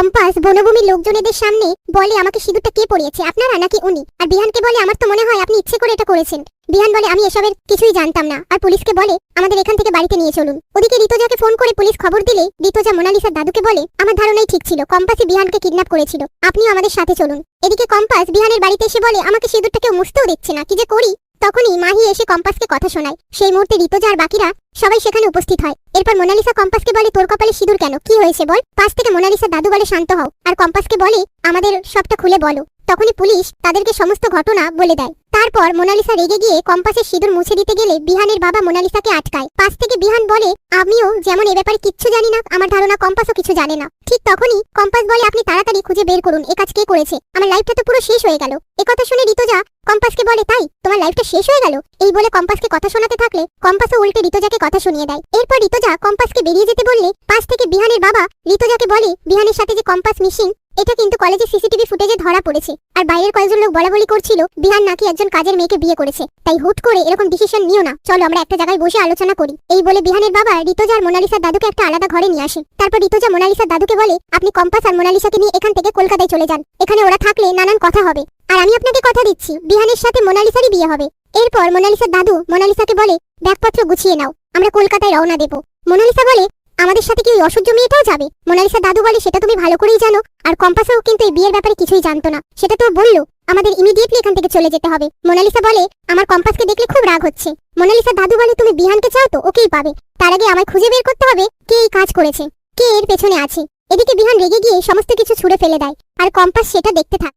Compass বনভূমির লোকজনেদের সামনে বলে আমাকে সিঁদুরটা কে পরিয়েছে, আপনারা নাকি উনি? আর বিহানকে বলে আমার তো মনে হয় আপনি ইচ্ছে করে এটা করেছেন। বিহান বলে, আমি এসবের কিছুই জানতাম না। আর পুলিশকে বলে, আমাদের এখান থেকে বাড়িতে নিয়ে চলুন। ওদিকে ঋতজাকে ফোন করে পুলিশ খবর দিলে ঋতজা মোনালিসার দাদুকে বলে, আমার ধারণাই ঠিক ছিল, কম্পাসই বিহানকে কিডন্যাপ করেছিল। আপনিও আমাদের সাথে চলুন। এদিকে কম্পাস বিহানের বাড়িতে এসে বলে, আমাকে সিঁদুরটা কেউ মুছতেও দিচ্ছে না, কি যে করি? তখনই মাহি এসে কম্পাসকে কথা শোনায়। সেই মুহূর্তে ঋতজা আর বাকিরা সবাই সেখানে উপস্থিত হয়। এরপর মোনালিসা কম্পাসকে বলে, তোর কপালে সিঁদুর কেন? কি হয়েছে বল? পাশ থেকে মোনালিসা দাদু বলে শান্ত হও। আর কম্পাসকে বলে, আমাদের সবটা খুলে বলো। তখনই পুলিশ তাদেরকে সমস্ত ঘটনা বলে দেয়। তারপর মোনালিসা রেগে গিয়ে কম্পাসের সিঁদুর মুছে দিতে গেলে বিহানের বাবা মোনালিসাকে আটকায়। পাশ থেকে বিহান বলে, আমিও যেমন এ ব্যাপারে কিচ্ছু জানি না, আমার ধারণা কম্পাসও কিছু জানে না। ঠিক তখনই কম্পাস বলে, আপনি তাড়াতাড়ি খুঁজে বের করুন, এ কাজ কে করেছে? আমার লাইফটা তো পুরো শেষ হয়ে গেল। একথা শুনে ঋতজা কম্পাসকে বলে, তাই? তোমার লাইফটা শেষ হয়ে গেল? এই বলে কম্পাসকে কথা শোনাতে থাকলে কম্পাসও উল্টে ঋতজাকে কথা শুনিয়ে দেয়। এরপর ঋতজা কম্পাসকে বেরিয়ে যেতে বললে, পাশ থেকে বিহানের বাবা ঋতজাকে বলে, বিহানের সাথে যে কম্পাস মিসিং এটা কিন্তু কলেজে সিসিটিভি ফুটেজে ধরা পড়েছে। আর বাইরের কয়েকজন লোক বলা বলি করছিল বিহান নাকি একজন কাজের মেয়েকে বিয়ে করেছে। তাই হুট করে এরকম ডিসিশন নিও না। চলো আমরা একটা জায়গায় বসে আলোচনা করি। এই বলে বিহানের বাবা ঋতজা আর মোনালিসার দাদুকে একটা আলাদা ঘরে নিয়ে আসে। তারপর ঋতজা মোনালিসার দাদুকে বলে, আপনি কম্পাস আর মোনালিসাকে নিয়ে এখান থেকে কলকাতায় চলে যান। এখানে ওরা থাকলে নানান কথা হবে। আর আমি আপনাকে কথা দিচ্ছি, বিহানের সাথে মোনালিসারই বিয়ে হবে। এরপর মোনালিসার দাদু মোনালিসাকে বলে, ব্যাগপত্র গুছিয়ে নাও। আমরা কলকাতায় রওনা দেব। মোনালিসা বলে আমাদের সাথে কি ওই অসহ্য মেয়েটাও যাবে? মোনালিসা দাদু বলে, সেটা তুমি ভালো করেই জানো। আর কম্পাসও কিন্তু এই বিয়ের ব্যাপারে কিছুই জানতো না। সেটা তো বলল, আমাদের ইমিডিয়েটলি এখান থেকে চলে যেতে হবে। মোনালিসা বলে, আমার কম্পাসকে দেখলে খুব রাগ হচ্ছে। মোনালিসা দাদু বলে, তুমি বিহানকে চাও তো, ওকেই পাবে। তার আগে আমায় খুঁজে বের করতে হবে, কে এই কাজ করেছে, কে এর পেছনে আছে। এদিকে বিহান রেগে গিয়ে সমস্ত কিছু ছুঁড়ে ফেলে দেয়। আর কম্পাস সেটা দেখতে থাকে।